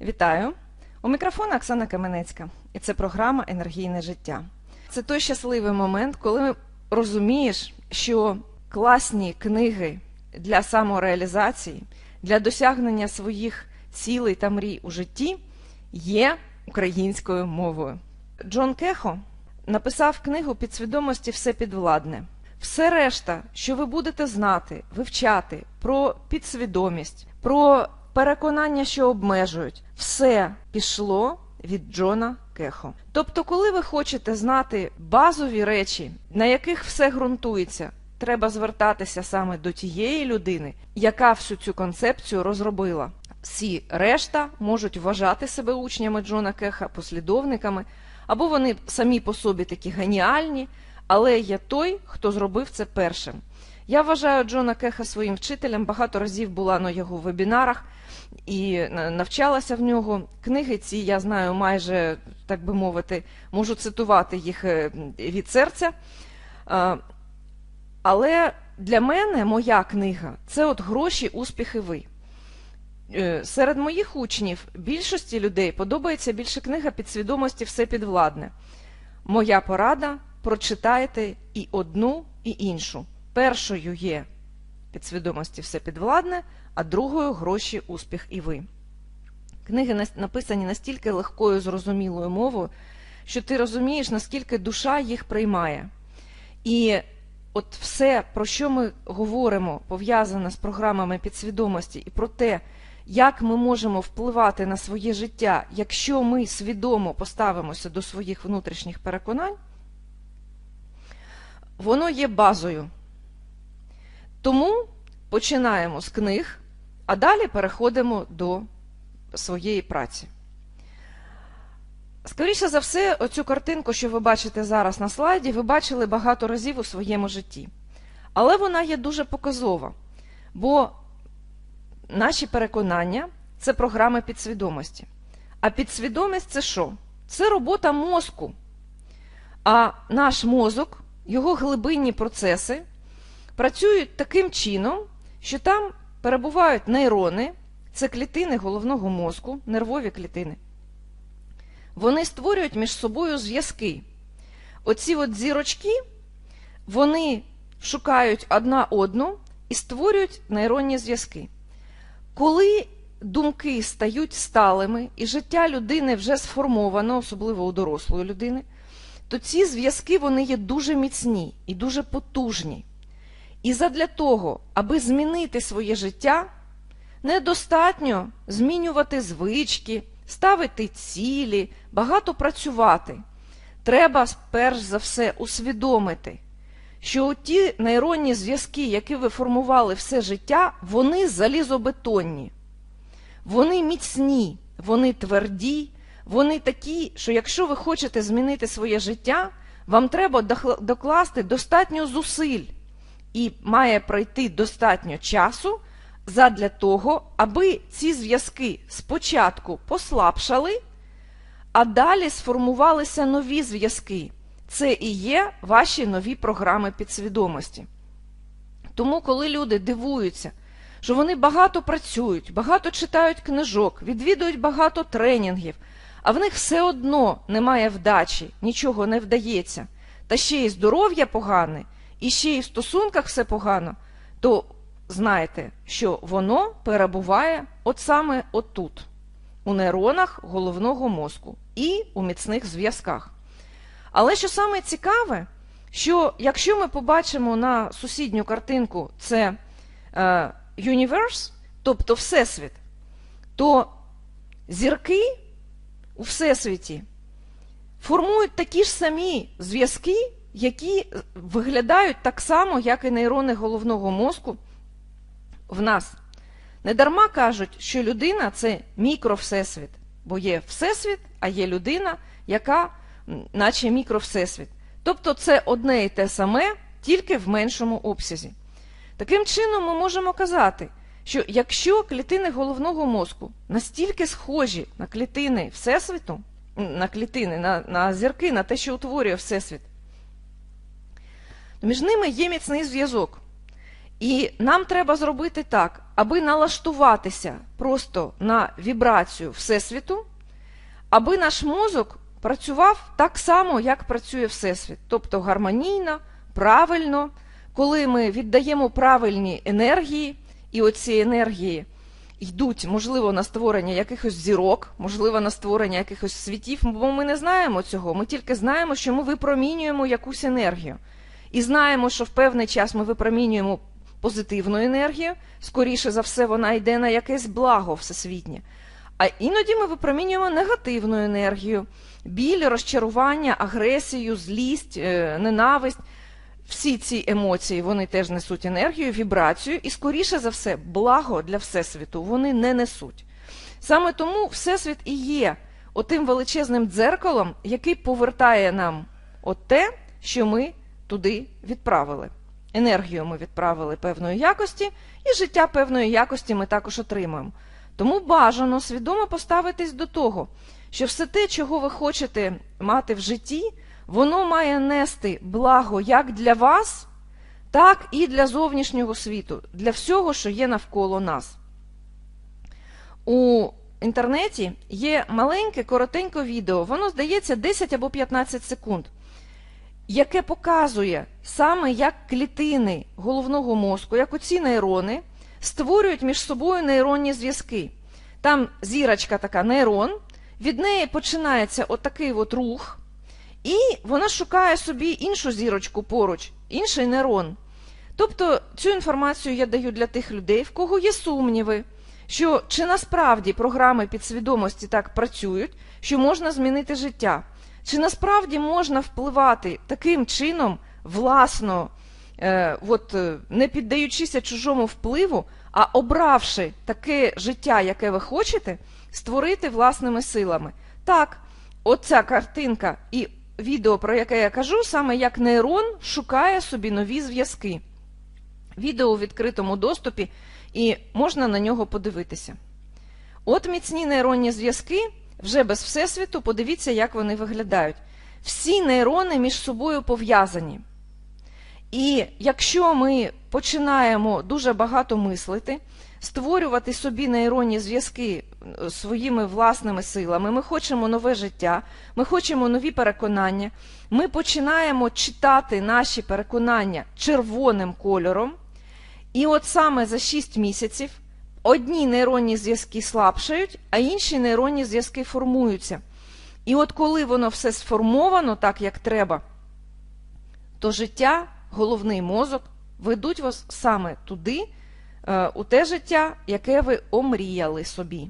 Вітаю! У мікрофона Оксана Каменецька, і це програма Енергійне життя. Це той щасливий момент, коли розумієш, що класні книги для самореалізації, для досягнення своїх цілей та мрій у житті є українською мовою. Джон Кехо написав книгу Підсвідомості все підвладне. Все решта, що ви будете знати, вивчати про підсвідомість, про переконання, що обмежують, все пішло від Джона Кехо. Тобто, коли ви хочете знати базові речі, на яких все ґрунтується, треба звертатися саме до тієї людини, яка всю цю концепцію розробила. Всі решта можуть вважати себе учнями Джона Кеха, послідовниками, або вони самі по собі такі геніальні, але є той, хто зробив це першим. Я вважаю Джона Кеха своїм вчителем, багато разів була на його вебінарах і навчалася в нього. Книги ці я знаю майже, так би мовити, можу цитувати їх е, від серця. Але для мене моя книга це от гроші, успіхи ви. Е, серед моїх учнів більшості людей подобається більше книга підсвідомості все підвладне. Моя порада прочитайте і одну, і іншу. Першою є підсвідомості все підвладне, а другою гроші, успіх і ви. Книги написані настільки легкою, зрозумілою мовою, що ти розумієш, наскільки душа їх приймає. І от все, про що ми говоримо, пов'язане з програмами підсвідомості, і про те, як ми можемо впливати на своє життя, якщо ми свідомо поставимося до своїх внутрішніх переконань, воно є базою. Тому починаємо з книг, а далі переходимо до своєї праці. Скоріше за все, оцю картинку, що ви бачите зараз на слайді, ви бачили багато разів у своєму житті. Але вона є дуже показова, бо наші переконання це програми підсвідомості. А підсвідомість це що? Це робота мозку. А наш мозок, його глибинні процеси працюють таким чином, що там перебувають нейрони, це клітини головного мозку, нервові клітини. Вони створюють між собою зв'язки. Оці от зірочки, вони шукають одна одну і створюють нейронні зв'язки. Коли думки стають сталими і життя людини вже сформовано, особливо у дорослої людини, то ці зв'язки вони є дуже міцні і дуже потужні. І задля того, аби змінити своє життя, недостатньо змінювати звички, ставити цілі, багато працювати. Треба перш за все усвідомити, що ті нейронні зв'язки, які ви формували все життя, вони залізобетонні, вони міцні, вони тверді, вони такі, що якщо ви хочете змінити своє життя, вам треба докласти достатньо зусиль і має пройти достатньо часу задля того, аби ці зв'язки спочатку послабшали, а далі сформувалися нові зв'язки. Це і є ваші нові програми підсвідомості. Тому, коли люди дивуються, що вони багато працюють, багато читають книжок, відвідують багато тренінгів, а в них все одно немає вдачі, нічого не вдається, та ще й здоров'я погане, і ще й в стосунках все погано, то знайте, що воно перебуває от саме отут, у нейронах головного мозку і у міцних зв'язках. Але що саме цікаве, що якщо ми побачимо на сусідню картинку це е, Universe, тобто Всесвіт, то зірки у Всесвіті формують такі ж самі зв'язки, які виглядають так само, як і нейрони головного мозку в нас. Недарма кажуть, що людина це мікровсесвіт, бо є всесвіт, а є людина, яка наче мікровсесвіт. Тобто це одне і те саме, тільки в меншому обсязі. Таким чином, ми можемо казати, що якщо клітини головного мозку настільки схожі на клітини Всесвіту, на клітини, на, на зірки, на те, що утворює Всесвіт, то між ними є міцний зв'язок. І нам треба зробити так, аби налаштуватися просто на вібрацію Всесвіту, аби наш мозок працював так само, як працює Всесвіт, тобто гармонійно, правильно, коли ми віддаємо правильні енергії, і оці енергії йдуть, можливо, на створення якихось зірок, можливо, на створення якихось світів, бо ми не знаємо цього. Ми тільки знаємо, що ми випромінюємо якусь енергію. І знаємо, що в певний час ми випромінюємо позитивну енергію, скоріше за все, вона йде на якесь благо всесвітнє. А іноді ми випромінюємо негативну енергію, біль, розчарування, агресію, злість, е, ненависть. Всі ці емоції вони теж несуть енергію, вібрацію, і, скоріше за все, благо для Всесвіту вони не несуть. Саме тому Всесвіт і є отим величезним дзеркалом, який повертає нам от те, що ми туди відправили. Енергію ми відправили певної якості, і життя певної якості ми також отримуємо. Тому бажано свідомо поставитись до того, що все те, чого ви хочете мати в житті, воно має нести благо як для вас, так і для зовнішнього світу, для всього, що є навколо нас. У інтернеті є маленьке, коротеньке відео, воно здається 10 або 15 секунд, яке показує саме, як клітини головного мозку, як оці нейрони, створюють між собою нейронні зв'язки. Там зірочка така нейрон, від неї починається отакий от рух. І вона шукає собі іншу зірочку поруч, інший нейрон. Тобто цю інформацію я даю для тих людей, в кого є сумніви, що чи насправді програми підсвідомості так працюють, що можна змінити життя, чи насправді можна впливати таким чином, власно, е, от, е, не піддаючися чужому впливу, а обравши таке життя, яке ви хочете, створити власними силами. Так, оця картинка і відео, про яке я кажу, саме як нейрон шукає собі нові зв'язки. Відео у відкритому доступі, і можна на нього подивитися. От міцні нейронні зв'язки вже без Всесвіту, подивіться, як вони виглядають. Всі нейрони між собою пов'язані. І якщо ми починаємо дуже багато мислити, створювати собі нейронні зв'язки е, своїми власними силами, ми хочемо нове життя, ми хочемо нові переконання, ми починаємо читати наші переконання червоним кольором. І от саме за 6 місяців одні нейронні зв'язки слабшають, а інші нейронні зв'язки формуються. І от коли воно все сформовано так, як треба, то життя, головний мозок ведуть вас саме туди, е, у те життя, яке ви омріяли собі.